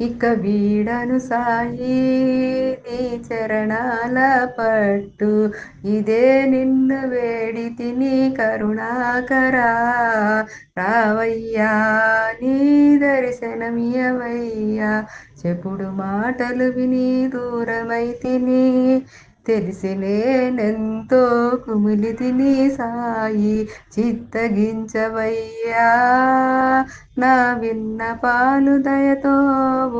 ఇక వీడను సాయి నీ చరణాల పట్టు. ఇదే నిన్ను వేడి తిని కరుణాకరా. రావయ్యా నీ దర్శనమియవయ్యా. చెప్పుడు మాటలు విని దూరమై తిని తెలిసి నేనెంతో తిని సాయి చిత్తగించవయ్యా. నా విన్న పాలు దయతో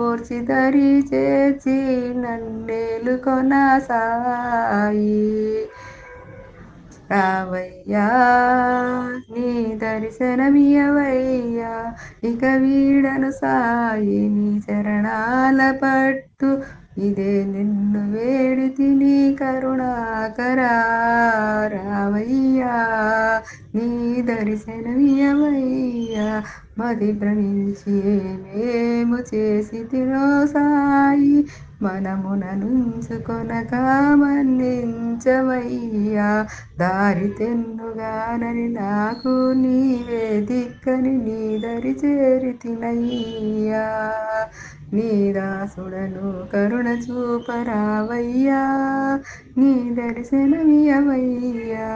ఓర్చి దరి చేసి నన్నేలు కొనసాయి రావయ్యా నీ దర్శనమియవయ్యా. ఇక వీడను సాయి నీ చరణాల పట్టు ఇదే నిన్ను వేడి తిని కరుణాకరా రావయ్యా. నీ దర్శనమియవయ్యా. మది భ్రమించి మేము చేసి తినో సాయి. మనమున నుంచుకొనక మన్నించవయ్యా దారి తెన్నుగానని నాకు నీవే దిక్కని నీ దరి చేరి తినయ్యా. నీ దాసుడను కరుణ చూపరావయ్యా నీ దర్శనమియవయ్యా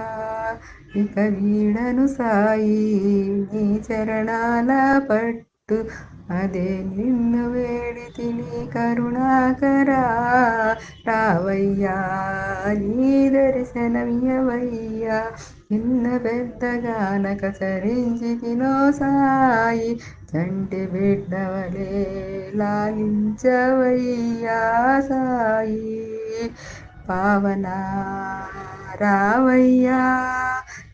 ఇక వీడను సాయి నీ చరణాల పట్టు అదే నిన్ను వేడి తిని కరుణాకరా రావయ్యా నీ దర్శనమియవయ్యా నిన్న పెద్దగానక సరించి తినో సాయి చంటి బిడ్డవలే లాలించవయ్యా సాయి. పావనా రావయ్యా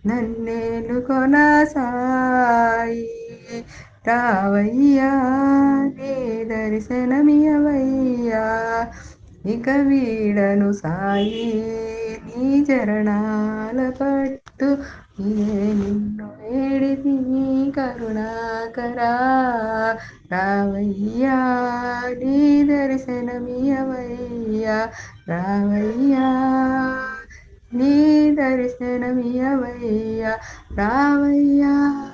నన్నేలు కొనసాయి రావయ్యా నీ దర్శనమియవయ్యా. ఇక వీడను సాయి నీ చరణాల పట్టు నిన్ను ఏడిది తిని కరుణాకరా. రావయ్యా నీ దర్శనమియవయ్యా. రావయ్యా నీ దర్శనమియవయ్యా. రావయ్యా.